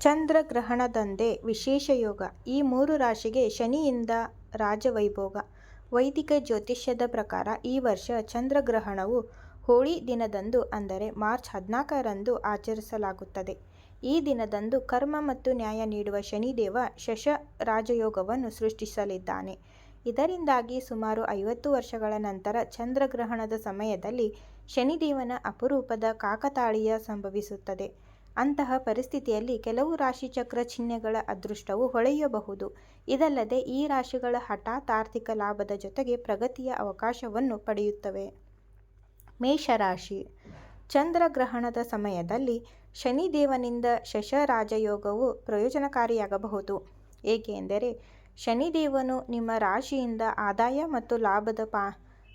ಚಂದ್ರಗ್ರಹಣದಂದೇ ವಿಶೇಷ ಯೋಗ ಈ ಮೂರು ರಾಶಿಗೆ ಶನಿಯಿಂದ ರಾಜವೈಭೋಗ ವೈದಿಕ ಜ್ಯೋತಿಷ್ಯದ ಪ್ರಕಾರ ಈ ವರ್ಷ ಚಂದ್ರಗ್ರಹಣವು ಹೋಳಿ ದಿನದಂದು ಅಂದರೆ ಮಾರ್ಚ್ ಹದಿನಾಲ್ಕರಂದು ಆಚರಿಸಲಾಗುತ್ತದೆ. ಈ ದಿನದಂದು ಕರ್ಮ ಮತ್ತು ನ್ಯಾಯ ನೀಡುವ ಶನಿದೇವ ಶಶ ರಾಜಯೋಗವನ್ನು ಸೃಷ್ಟಿಸಲಿದ್ದಾನೆ. ಇದರಿಂದಾಗಿ ಸುಮಾರು ಐವತ್ತು ವರ್ಷಗಳ ನಂತರ ಚಂದ್ರಗ್ರಹಣದ ಸಮಯದಲ್ಲಿ ಶನಿದೇವನ ಅಪರೂಪದ ಕಾಕತಾಳೀಯ ಸಂಭವಿಸುತ್ತದೆ. ಅಂತಹ ಪರಿಸ್ಥಿತಿಯಲ್ಲಿ ಕೆಲವು ರಾಶಿಚಕ್ರ ಚಿಹ್ನೆಗಳ ಅದೃಷ್ಟವು ಹೊಳೆಯಬಹುದು. ಇದಲ್ಲದೆ ಈ ರಾಶಿಗಳ ಹಠಾತ್ ಆರ್ಥಿಕ ಲಾಭದ ಜೊತೆಗೆ ಪ್ರಗತಿಯ ಅವಕಾಶವನ್ನು ಪಡೆಯುತ್ತವೆ. ಮೇಷರಾಶಿ: ಚಂದ್ರಗ್ರಹಣದ ಸಮಯದಲ್ಲಿ ಶನಿದೇವನಿಂದ ಶಶ ರಾಜಯೋಗವು ಪ್ರಯೋಜನಕಾರಿಯಾಗಬಹುದು. ಏಕೆಂದರೆ ಶನಿದೇವನು ನಿಮ್ಮ ರಾಶಿಯಿಂದ ಆದಾಯ ಮತ್ತು ಲಾಭದ ಪಾ,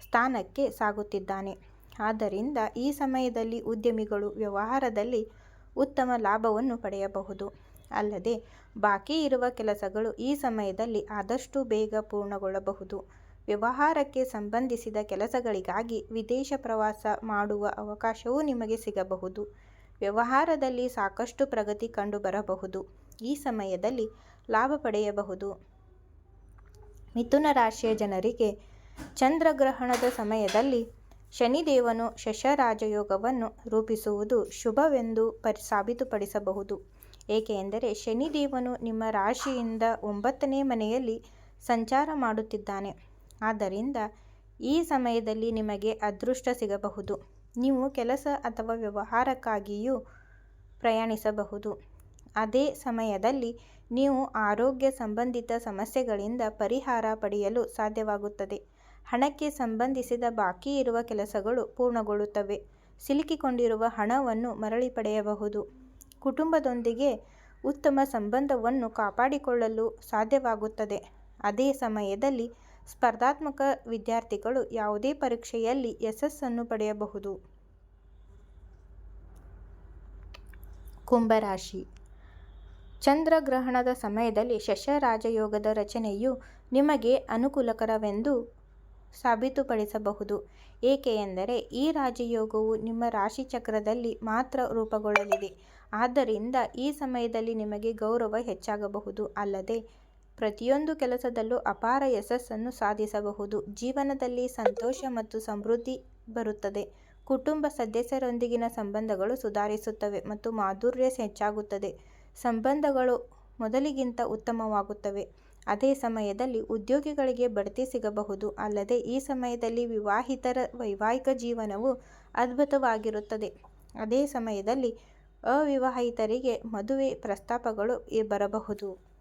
ಸ್ಥಾನಕ್ಕೆ ಸಾಗುತ್ತಿದ್ದಾನೆ. ಆದ್ದರಿಂದ ಈ ಸಮಯದಲ್ಲಿ ಉದ್ಯಮಿಗಳು ವ್ಯವಹಾರದಲ್ಲಿ ಉತ್ತಮ ಲಾಭವನ್ನು ಪಡೆಯಬಹುದು. ಅಲ್ಲದೆ, ಬಾಕಿ ಇರುವ ಕೆಲಸಗಳು ಈ ಸಮಯದಲ್ಲಿ ಆದಷ್ಟು ಬೇಗ ಪೂರ್ಣಗೊಳ್ಳಬಹುದು. ವ್ಯವಹಾರಕ್ಕೆ ಸಂಬಂಧಿಸಿದ ಕೆಲಸಗಳಿಗಾಗಿ ವಿದೇಶ ಪ್ರವಾಸ ಮಾಡುವ ಅವಕಾಶವೂ ನಿಮಗೆ ಸಿಗಬಹುದು. ವ್ಯವಹಾರದಲ್ಲಿ ಸಾಕಷ್ಟು ಪ್ರಗತಿ ಕಂಡುಬರಬಹುದು. ಈ ಸಮಯದಲ್ಲಿ ಲಾಭ ಪಡೆಯಬಹುದು. ಮಿಥುನ ರಾಶಿಯ ಜನರಿಗೆ ಚಂದ್ರಗ್ರಹಣದ ಸಮಯದಲ್ಲಿ ಶನಿದೇವನು ಶಶ ರಾಜಯೋಗವನ್ನು ರೂಪಿಸುವುದು ಶುಭವೆಂದು ಪರಿ, ಸಾಬೀತುಪಡಿಸಬಹುದು. ಏಕೆಂದರೆ ಶನಿದೇವನು ನಿಮ್ಮ ರಾಶಿಯಿಂದ ಒಂಬತ್ತನೇ ಮನೆಯಲ್ಲಿ ಸಂಚಾರ ಮಾಡುತ್ತಿದ್ದಾನೆ. ಆದ್ದರಿಂದ ಈ ಸಮಯದಲ್ಲಿ ನಿಮಗೆ ಅದೃಷ್ಟ ಸಿಗಬಹುದು. ನೀವು ಕೆಲಸ ಅಥವಾ ವ್ಯವಹಾರಕ್ಕಾಗಿಯೂ ಪ್ರಯಾಣಿಸಬಹುದು. ಅದೇ ಸಮಯದಲ್ಲಿ ನೀವು ಆರೋಗ್ಯ ಸಂಬಂಧಿತ ಸಮಸ್ಯೆಗಳಿಂದ ಪರಿಹಾರ ಪಡೆಯಲು ಸಾಧ್ಯವಾಗುತ್ತದೆ. ಹಣಕ್ಕೆ ಸಂಬಂಧಿಸಿದ ಬಾಕಿ ಇರುವ ಕೆಲಸಗಳು ಪೂರ್ಣಗೊಳ್ಳುತ್ತವೆ. ಸಿಲುಕಿಕೊಂಡಿರುವ ಹಣವನ್ನು ಮರಳಿ ಪಡೆಯಬಹುದು. ಕುಟುಂಬದೊಂದಿಗೆ ಉತ್ತಮ ಸಂಬಂಧವನ್ನು ಕಾಪಾಡಿಕೊಳ್ಳಲು ಸಾಧ್ಯವಾಗುತ್ತದೆ. ಅದೇ ಸಮಯದಲ್ಲಿ ಸ್ಪರ್ಧಾತ್ಮಕ ವಿದ್ಯಾರ್ಥಿಗಳು ಯಾವುದೇ ಪರೀಕ್ಷೆಯಲ್ಲಿ ಯಶಸ್ಸನ್ನು ಪಡೆಯಬಹುದು. ಕುಂಭರಾಶಿ: ಚಂದ್ರಗ್ರಹಣದ ಸಮಯದಲ್ಲಿ ಶಶರಾಜಯೋಗದ ರಚನೆಯು ನಿಮಗೆ ಅನುಕೂಲಕರವೆಂದು ಸಾಬೀತುಪಡಿಸಬಹುದು. ಏಕೆಂದರೆ ಈ ರಾಜಯೋಗವು ನಿಮ್ಮ ರಾಶಿಚಕ್ರದಲ್ಲಿ ಮಾತ್ರ ರೂಪುಗೊಳ್ಳಲಿದೆ. ಆದ್ದರಿಂದ ಈ ಸಮಯದಲ್ಲಿ ನಿಮಗೆ ಗೌರವ ಹೆಚ್ಚಾಗಬಹುದು. ಅಲ್ಲದೆ, ಪ್ರತಿಯೊಂದು ಕೆಲಸದಲ್ಲೂ ಅಪಾರ ಯಶಸ್ಸನ್ನು ಸಾಧಿಸಬಹುದು. ಜೀವನದಲ್ಲಿ ಸಂತೋಷ ಮತ್ತು ಸಮೃದ್ಧಿ ಬರುತ್ತದೆ. ಕುಟುಂಬ ಸದಸ್ಯರೊಂದಿಗಿನ ಸಂಬಂಧಗಳು ಸುಧಾರಿಸುತ್ತವೆ ಮತ್ತು ಮಾಧುರ್ಯ ಹೆಚ್ಚಾಗುತ್ತದೆ. ಸಂಬಂಧಗಳು ಮೊದಲಿಗಿಂತ ಉತ್ತಮವಾಗುತ್ತವೆ. ಅದೇ ಸಮಯದಲ್ಲಿ ಉದ್ಯೋಗಿಗಳಿಗೆ ಬಡ್ತಿ ಸಿಗಬಹುದು. ಅಲ್ಲದೆ ಈ ಸಮಯದಲ್ಲಿ ವಿವಾಹಿತರ ವೈವಾಹಿಕ ಜೀವನವು ಅದ್ಭುತವಾಗಿರುತ್ತದೆ. ಅದೇ ಸಮಯದಲ್ಲಿ ಅವಿವಾಹಿತರಿಗೆ ಮದುವೆ ಪ್ರಸ್ತಾಪಗಳು ಬರಬಹುದು.